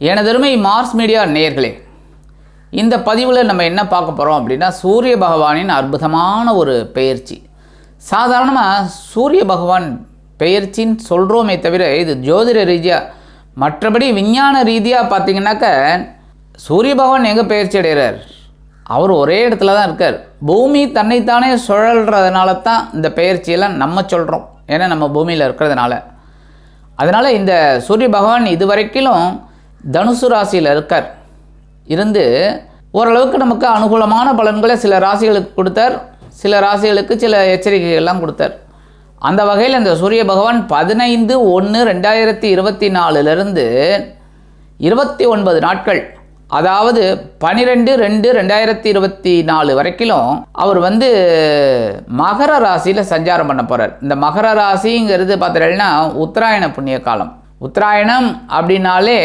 எனதருமை Mars media நேர்களே இந்த பதிவில் நம்ம என்ன பார்க்க போகிறோம் அப்படின்னா சூரிய பகவானின் அற்புதமான ஒரு பெயர்ச்சி. சாதாரணமாக சூரிய பகவான் பெயர்ச்சின்னு சொல்கிறோமே தவிர இது ஜோதிட ரீதியாக மற்றபடி விஞ்ஞான ரீதியாக பார்த்தீங்கன்னாக்க சூரிய பகவான் எங்கே பெயர்ச்சி அடைகிறார்? அவர் ஒரே இடத்துல தான் இருக்கார். பூமி தன்னைத்தானே சுழல்றதுனால தான் இந்த பெயர்ச்சியெல்லாம் நம்ம சொல்கிறோம் ஏன்னா நம்ம பூமியில் இருக்கிறதுனால. அதனால் இந்த சூரிய பகவான் இதுவரைக்கிலும் தனுசு ராசியில் இருக்கார். இருந்து ஓரளவுக்கு நமக்கு அனுகூலமான பலன்களை சில ராசிகளுக்கு கொடுத்தார். சில ராசிகளுக்கு சில எச்சரிக்கைகள்லாம் கொடுத்தார். அந்த வகையில் இந்த சூரிய பகவான் பதினைந்து ஒன்று ரெண்டாயிரத்தி இருபத்தி நாலுலேருந்து இருபத்தி ஒன்பது நாட்கள் அதாவது பனிரெண்டு ரெண்டு ரெண்டாயிரத்தி இருபத்தி நாலு வரைக்கும் அவர் வந்து மகர ராசியில் சஞ்சாரம் பண்ண போகிறார் இந்த மகர ராசிங்கிறது பார்த்தீங்கன்னா உத்தராயண புண்ணிய காலம். உத்தராயணம் அப்படின்னாலே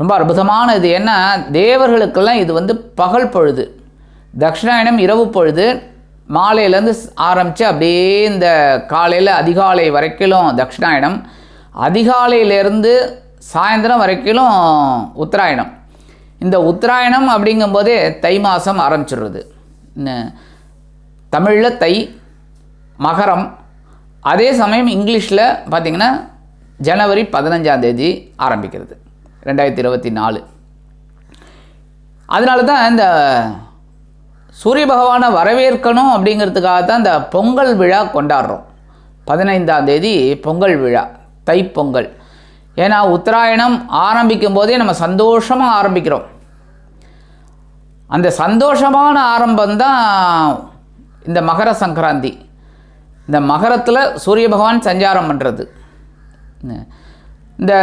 ரொம்ப அற்புதமானது. ஏன்னா தேவர்களுக்கெல்லாம் இது வந்து பகல் பொழுது. தக்ஷிணாயனம் இரவு பொழுது மாலையிலேருந்து ஆரம்பித்து அப்படியே இந்த காலையில் அதிகாலை வரைக்கும் தக்ஷிணாயனம் அதிகாலையிலேருந்து சாயந்தரம் வரைக்கும் உத்தராயணம். இந்த உத்தராயணம் அப்படிங்கும்போதே தை மாதம் ஆரம்பிச்சிடுறது. தமிழில் தை மகரம். அதே சமயம் இங்கிலீஷில் பார்த்திங்கன்னா ஜனவரி பதினஞ்சாம் தேதி ஆரம்பிக்கிறது. ரெண்டாயிரத்தி இருபத்தி நாலு. அதனால தான் இந்த சூரிய பகவானை வரவேற்கணும் அப்படிங்கிறதுக்காக தான் இந்த பொங்கல் விழா கொண்டாடுறோம். பதினைந்தாம் தேதி பொங்கல் விழா தைப்பொங்கல். ஏன்னா உத்தராயணம் ஆரம்பிக்கும் போதே நம்ம சந்தோஷமாக ஆரம்பிக்கிறோம். அந்த சந்தோஷமான ஆரம்பம்தான் இந்த மகர சங்கராந்தி. இந்த மகரத்தில் சூரிய பகவான் சஞ்சாரம் பண்ணுறது இந்த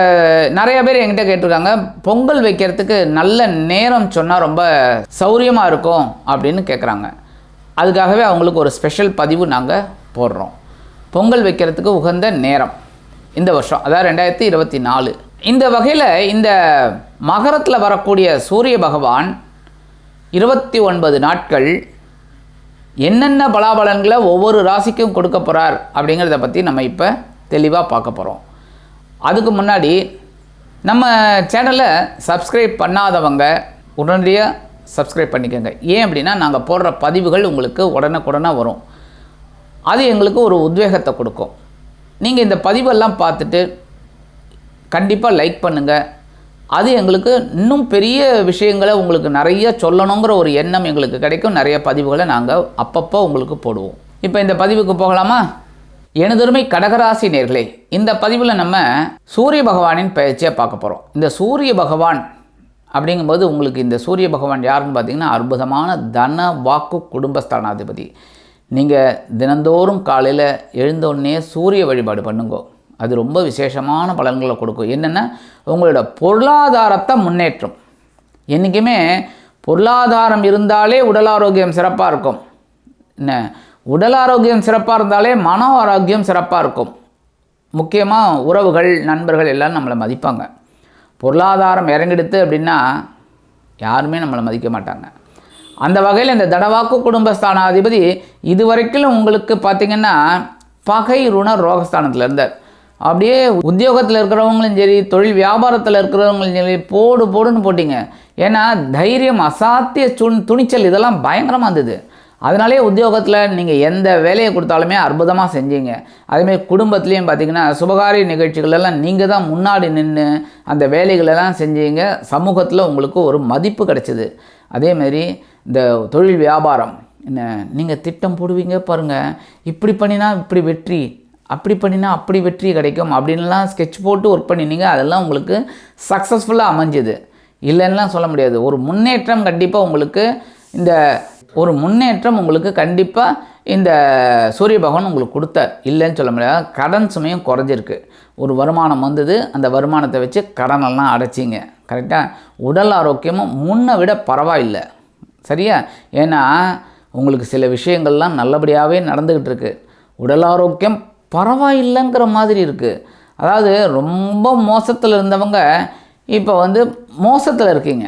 நிறைய பேர் என்கிட்ட கேட்டிருக்காங்க பொங்கல் வைக்கிறதுக்கு நல்ல நேரம் சொன்னால் ரொம்ப சௌரியமாக இருக்கும் அப்படின்னு கேட்குறாங்க அதுக்காகவே அவங்களுக்கு ஒரு ஸ்பெஷல் பதிவு நாங்கள் போடுறோம். பொங்கல் வைக்கிறதுக்கு உகந்த நேரம் இந்த வருஷம் அதாவது ரெண்டாயிரத்தி இருபத்தி நாலு. இந்த வகையில் இந்த மகரத்தில் வரக்கூடிய சூரிய பகவான் இருபத்தி ஒன்பது நாட்கள் என்னென்ன பலாபலன்களை ஒவ்வொரு ராசிக்கும் கொடுக்க போகிறார் அப்படிங்கிறத பற்றி நம்ம இப்போ தெளிவாக பார்க்க போகிறோம் அதுக்கு முன்னாடி நம்ம சேனலை சப்ஸ்கிரைப் பண்ணாதவங்க உடனடியாக சப்ஸ்கிரைப் பண்ணிக்கோங்க. ஏன் அப்படின்னா நாங்கள் போடுற பதிவுகள் உங்களுக்கு உடனுக்குடனே வரும். அது எங்களுக்கு ஒரு உத்வேகத்தை கொடுக்கும். நீங்கள் இந்த பதிவெல்லாம் பார்த்துட்டு கண்டிப்பாக லைக் பண்ணுங்கள் அது எங்களுக்கு இன்னும் பெரிய விஷயங்களை உங்களுக்கு நிறைய சொல்லணுங்கிற ஒரு எண்ணம் எங்களுக்கு கிடைக்கும். நிறைய பதிவுகளை நாங்கள் அப்பப்போ உங்களுக்கு போடுவோம். இப்போ இந்த பதிவுக்கு போகலாமா? எனதொருமை கடகராசி நேர்களே இந்த பதிவில் நம்ம சூரிய பகவானின் பயிற்சியை பார்க்க போகிறோம் இந்த சூரிய பகவான் அப்படிங்கும்போது உங்களுக்கு இந்த சூரிய பகவான் யாருன்னு பார்த்தீங்கன்னா அற்புதமான தன வாக்கு குடும்பஸ்தானாதிபதி. நீங்கள் தினந்தோறும் காலையில் எழுந்தோடனே சூரிய வழிபாடு பண்ணுங்கோ. அது ரொம்ப விசேஷமான பலன்களை கொடுக்கும். என்னென்னா உங்களோட பொருளாதாரத்தை முன்னேற்றம். என்றைக்குமே பொருளாதாரம் இருந்தாலே உடல் ஆரோக்கியம் சிறப்பாக இருக்கும். என்ன? உடல் ஆரோக்கியம் சிறப்பாக இருந்தாலே மன ஆரோக்கியம் சிறப்பாக இருக்கும். முக்கியமாக உறவுகள் நண்பர்கள் எல்லாம் நம்மளை மதிப்பாங்க. பொருளாதாரம் இறங்கிடுத்து அப்படின்னா யாருமே நம்மளை மதிக்க மாட்டாங்க. அந்த வகையில் இந்த தடவாக்கு குடும்பஸ்தானாதிபதி இது வரைக்கும் உங்களுக்கு பார்த்திங்கன்னா பகை ருண ரோகஸ்தானத்தில் இருந்தார். அப்படியே உத்தியோகத்தில் இருக்கிறவங்களும் சரி தொழில் வியாபாரத்தில் இருக்கிறவங்களும் சரி போடு போடுன்னு போட்டிங்க. ஏன்னா தைரியம் அசாத்திய சுன் துணிச்சல் இதெல்லாம் பயங்கரமாக இருந்தது. அதனாலே உத்தியோகத்தில் நீங்கள் எந்த வேலையை கொடுத்தாலுமே அற்புதமாக செஞ்சீங்க. அதேமாரி குடும்பத்துலேயும் பார்த்தீங்கன்னா சுபகாரிய நிகழ்ச்சிகளெல்லாம் நீங்கள் தான் முன்னாடி நின்று அந்த வேலைகளெல்லாம் செஞ்சீங்க. சமூகத்தில் உங்களுக்கு ஒரு மதிப்பு கிடைச்சிது. அதேமாரி இந்த தொழில் வியாபாரம். என்ன நீங்கள் திட்டம் போடுவீங்க பாருங்கள் இப்படி பண்ணினா இப்படி வெற்றி அப்படி பண்ணினா அப்படி வெற்றி கிடைக்கும் அப்படின்லாம் ஸ்கெட்ச் போட்டு ஒர்க் பண்ணினீங்க அதெல்லாம் உங்களுக்கு சக்ஸஸ்ஃபுல்லாக அமைஞ்சுது. இல்லைன்னா சொல்ல முடியாது. ஒரு முன்னேற்றம் கண்டிப்பாக உங்களுக்கு இந்த ஒரு முன்னேற்றம் உங்களுக்கு கண்டிப்பாக இந்த சூரிய பகவான் உங்களுக்கு கொடுத்தார். இல்லைன்னு சொல்ல முடியாது. கடன் சுமையும் குறைஞ்சிருக்கு. ஒரு வருமானம் வந்தது அந்த வருமானத்தை வச்சு கடனெல்லாம் அடைச்சிங்க. கரெக்டாக உடல் ஆரோக்கியமும் முன்னை விட பரவாயில்லை. சரியா? ஏன்னா உங்களுக்கு சில விஷயங்கள்லாம் நல்லபடியாகவே நடந்துக்கிட்டு இருக்கு. உடல் ஆரோக்கியம் பரவாயில்லைங்கிற மாதிரி இருக்குது அதாவது ரொம்ப மோசத்தில் இருந்தவங்க இப்போ வந்து மோசத்தில் இருக்கீங்க.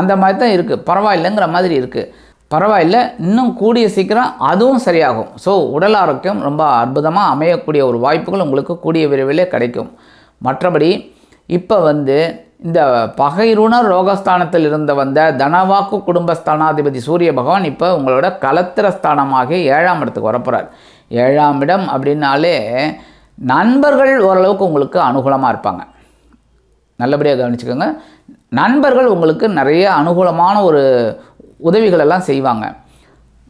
அந்த மாதிரி தான் இருக்குது பரவாயில்லைங்கிற மாதிரி இருக்குது பரவாயில்ல இன்னும் கூடிய சீக்கிரம் அதுவும் சரியாகும். ஸோ உடல் ஆரோக்கியம் ரொம்ப அற்புதமாக அமையக்கூடிய ஒரு வாய்ப்புகள் உங்களுக்கு கூடிய விரைவில் கிடைக்கும். மற்றபடி இப்போ வந்து இந்த பகைருணர் ரோகஸ்தானத்தில் இருந்து வந்த தனவாக்கு குடும்பஸ்தானாதிபதி சூரிய பகவான் இப்போ உங்களோட கலத்திரஸ்தானமாகிய ஏழாம் இடத்துக்கு வரப்போகிறார் ஏழாம் இடம் அப்படின்னாலே நண்பர்கள் ஓரளவுக்கு உங்களுக்கு அனுகூலமாக இருப்பாங்க. நல்லபடியாக கவனிச்சுக்கோங்க. நண்பர்கள் உங்களுக்கு நிறைய அனுகூலமான ஒரு உதவிகளெல்லாம் செய்வாங்க.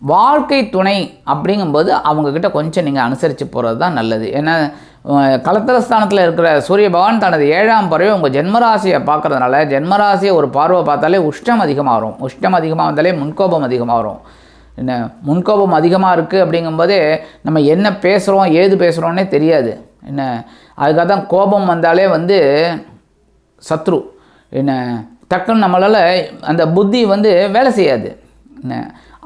வாழ்க்கை துணை அப்படிங்கும்போது அவங்கக்கிட்ட கொஞ்சம் நீங்கள் அனுசரித்து போகிறது தான் நல்லது. ஏன்னா அஹ், இருக்கிற சூரிய பகவான் தனது ஏழாம் பறவை உங்கள் ஜென்மராசியை பார்க்கறதுனால ஜென்மராசியை ஒரு பார்வை பார்த்தாலே உஷ்டம் அதிகமாக வரும் உஷ்டம் அதிகமாக வந்தாலே முன்கோபம் அதிகமாக வரும் என்ன முன்கோபம் அதிகமாக இருக்குது அப்படிங்கும்போதே நம்ம என்ன பேசுகிறோம் ஏது பேசுகிறோன்னே தெரியாது. என்ன அதுக்காக தான் கோபம் வந்தாலே வந்து சத்ரு. என்ன டக்குன்னு நம்மளால் அந்த புத்தி வந்து வேலை செய்யாது. என்ன?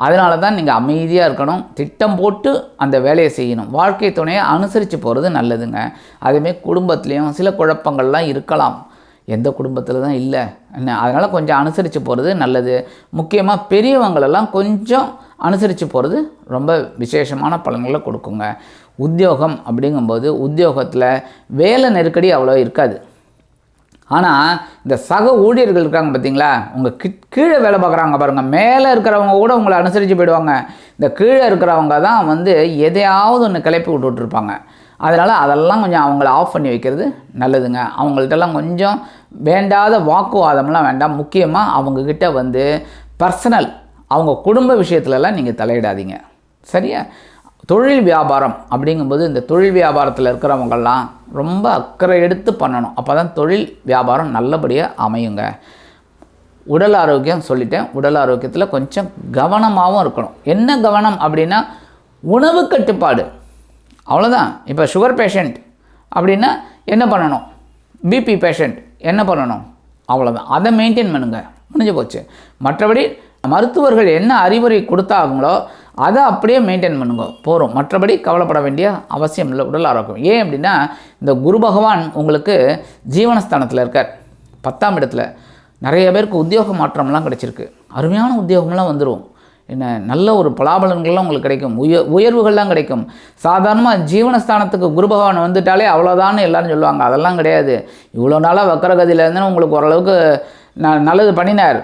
அதனால தான் நீங்கள் அமைதியாக இருக்கணும். திட்டம் போட்டு அந்த வேலையை செய்யணும். வாழ்க்கை துணையை அனுசரித்து போகிறது நல்லதுங்க. அதேமாரி குடும்பத்துலேயும் சில குழப்பங்கள்லாம் இருக்கலாம். எந்த குடும்பத்தில் தான் இல்லை. என்ன? அதனால் கொஞ்சம் அனுசரித்து போகிறது நல்லது. முக்கியமாக பெரியவங்களெல்லாம் கொஞ்சம் அனுசரித்து போகிறது ரொம்ப விசேஷமான பலன்களை கொடுக்குங்க. உத்தியோகம் அப்படிங்கும்போது உத்தியோகத்தில் வேலை நெருக்கடி அவ்வளோ இருக்காது. ஆனால் இந்த சக ஊழியர்கள் இருக்காங்க பார்த்தீங்களா உங்கள் கி கீழே வேலை பார்க்குறாங்க பாருங்கள் மேலே இருக்கிறவங்க கூட உங்களை அனுசரித்து போயிடுவாங்க. இந்த கீழே இருக்கிறவங்க தான் வந்து எதையாவது ஒன்று கிளப்பி விட்டுட்ருப்பாங்க. அதனால் அதெல்லாம் கொஞ்சம் அவங்கள ஆஃப் பண்ணி வைக்கிறது நல்லதுங்க. அவங்கள்ட்டெல்லாம் கொஞ்சம் வேண்டாத வாக்குவாதம்லாம் வேண்டாம். முக்கியமாக அவங்கக்கிட்ட வந்து பர்சனல் அவங்க குடும்ப விஷயத்துலலாம் நீங்கள் தலையிடாதீங்க. சரியா? தொழில் வியாபாரம் அப்படிங்கும்போது இந்த தொழில் வியாபாரத்தில் இருக்கிறவங்கெல்லாம் ரொம்ப அக்கறை எடுத்து பண்ணணும். அப்போ தான் தொழில் வியாபாரம் நல்லபடியாக அமையுங்க. உடல் ஆரோக்கியம் சொல்லிட்டேன். உடல் ஆரோக்கியத்தில் கொஞ்சம் கவனமாகவும் இருக்கணும். என்ன கவனம் அப்படின்னா உணவு கட்டுப்பாடு. அவ்வளோதான் இப்போ சுகர் பேஷண்ட் அப்படின்னா என்ன பண்ணணும்? பிபி பேஷண்ட் என்ன பண்ணணும்? அவ்வளோதான் அதை மெயின்டைன் பண்ணுங்க. முடிஞ்சு போச்சு. மற்றபடி மருத்துவர்கள் என்ன அறிவுரை கொடுத்தாங்களோ அதை அப்படியே மெயின்டைன் பண்ணுங்க. போகிறோம் மற்றபடி கவலைப்பட வேண்டிய அவசியம் இல்லை. உடல் ஆரோக்கியம். ஏன் அப்படின்னா இந்த குரு பகவான் உங்களுக்கு ஜீவனஸ்தானத்தில் இருக்கார். பத்தாம் இடத்துல நிறைய பேருக்கு உத்தியோக மாற்றம்லாம் கிடைச்சிருக்கு. அருமையான உத்தியோகம்லாம் வந்துடும் என்ன நல்ல ஒரு பலாபலன்கள்லாம் உங்களுக்கு கிடைக்கும். உய உயர்வுகள்லாம் கிடைக்கும். சாதாரணமாக ஜீவனஸ்தானத்துக்கு குரு பகவான் வந்துட்டாலே அவ்வளோதான்னு எல்லாரும் சொல்லுவாங்க. அதெல்லாம் கிடையாது. இவ்வளோ நாளாக வக்கரகதியிலேருந்து உங்களுக்கு ஓரளவுக்கு ந நல்லது பண்ணினார்.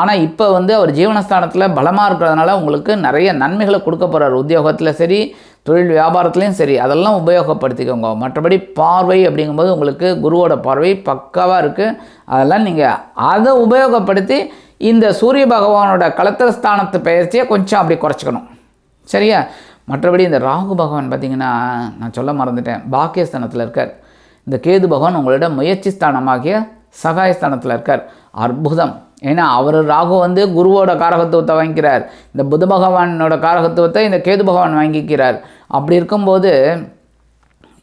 ஆனால் இப்போ வந்து அவர் ஜீவனஸ்தானத்தில் பலமாக இருக்கிறதுனால உங்களுக்கு நிறைய நன்மைகளை கொடுக்க போகிறார் உத்தியோகத்தில் சரி தொழில் வியாபாரத்துலேயும் சரி அதெல்லாம் உபயோகப்படுத்திக்கோங்க. மற்றபடி பார்வை அப்படிங்கும்போது உங்களுக்கு குருவோட பார்வை பக்காவாக இருக்குது அதெல்லாம் நீங்கள் அதை உபயோகப்படுத்தி இந்த சூரிய பகவானோட கலத்திரஸ்தானத்து பயிற்சியை கொஞ்சம் அப்படி குறைச்சிக்கணும். சரியா? மற்றபடி இந்த ராகு பகவான் பார்த்தீங்கன்னா நான் சொல்ல மறந்துட்டேன். பாக்கியஸ்தானத்தில் இருக்கார். இந்த கேது பகவான் உங்களோட முயற்சி ஸ்தானமாகிய சகாயஸ்தானத்தில் இருக்கார். அற்புதம். ஏன்னா அவர் ராகு வந்து குருவோட காரகத்துவத்தை வாங்கிக்கிறார். இந்த புத பகவானோட காரகத்துவத்தை இந்த கேது பகவான் வாங்கிக்கிறார். அப்படி இருக்கும்போது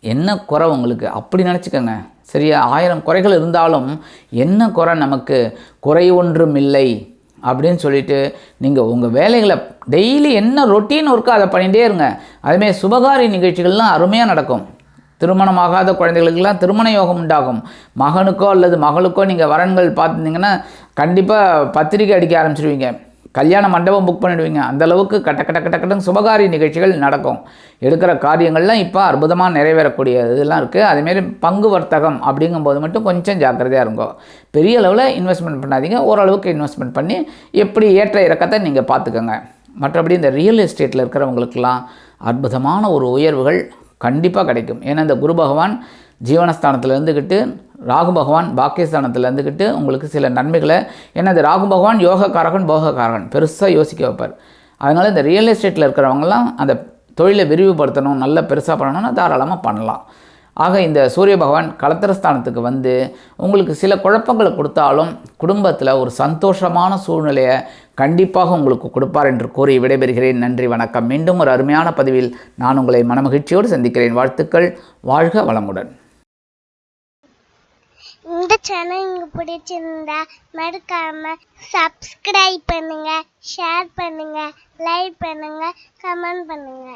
என்ன குறை உங்களுக்கு? அப்படி நினச்சிக்கோங்க. சரியா? ஆயிரம் குறைகள் இருந்தாலும் என்ன குறை நமக்கு? குறை ஒன்றும் இல்லை அப்படின்னு சொல்லிட்டு நீங்கள் உங்கள் வேலைகளை டெய்லி என்ன ரொட்டீன் ஒர்க்கோ அதை பண்ணிகிட்டே இருங்க. அதுமாரி சுபகாரி நிகழ்ச்சிகள்லாம் அருமையாக நடக்கும். திருமணமாகாத குழந்தைகளுக்கெல்லாம் திருமண யோகம் உண்டாகும். மகனுக்கோ அல்லது மகளுக்கோ நீங்கள் வரன்கள் பார்த்துருந்தீங்கன்னா கண்டிப்பாக பத்திரிக்கை அடிக்க ஆரம்பிச்சிடுவீங்க கல்யாண மண்டபம் புக் பண்ணிடுவீங்க. அந்தளவுக்கு கட்ட கட்ட கட்ட கட்டம் சுபகாரிய நிகழ்ச்சிகள் நடக்கும். எடுக்கிற காரியங்கள்லாம் இப்போ அற்புதமாக நிறைவேறக்கூடிய இதெல்லாம் இருக்குது அதேமாரி பங்கு வர்த்தகம் அப்படிங்கும்போது மட்டும் கொஞ்சம் ஜாக்கிரதையாக இருங்கோ. பெரிய அளவில் இன்வெஸ்ட்மெண்ட் பண்ணாதீங்க. ஓரளவுக்கு இன்வெஸ்ட்மெண்ட் பண்ணி எப்படி ஏற்ற இறக்கத்தை நீங்கள் பார்த்துக்கோங்க. மற்றபடி இந்த ரியல் எஸ்டேட்டில் இருக்கிறவங்களுக்கெல்லாம் அற்புதமான ஒரு உயர்வுகள் கண்டிப்பாக கிடைக்கும். ஏன்னா இந்த குரு பகவான் ஜீவனஸ்தானத்தில் இருந்துக்கிட்டு ராகு பகவான் பாக்கியஸ்தானத்தில் இருந்துக்கிட்டு உங்களுக்கு சில நன்மைகளை ஏன்னா இந்த ராகு பகவான் யோகக்காரகன் போகக்காரகன். பெருசாக யோசிக்க வைப்பார். அதனால் இந்த ரியல் எஸ்டேட்டில் இருக்கிறவங்கலாம் அந்த தொழிலை விரிவுபடுத்தணும் நல்ல பெருசாக பண்ணணும்னா தாராளமாக பண்ணலாம். ஆக இந்த சூரிய பகவான் கலத்திரஸ்தானத்துக்கு வந்து உங்களுக்கு சில குழப்பங்களை கொடுத்தாலும் குடும்பத்தில் ஒரு சந்தோஷமான சூழ்நிலையை கண்டிப்பாக உங்களுக்கு கொடுப்பார் என்று கூறி விடைபெறுகிறேன். நன்றி வணக்கம். மீண்டும் ஒரு அருமையான பதிவில் நான் உங்களை மனமகிழ்ச்சியோடு சந்திக்கிறேன். வாழ்த்துக்கள். வாழ்க வளமுடன். இந்த சேனல் உங்களுக்கு பிடிச்சிருந்தா மறக்காம சப்ஸ்கிரைப் பண்ணுங்க ஷேர் பண்ணுங்க லைக் பண்ணுங்க கமெண்ட் பண்ணுங்க.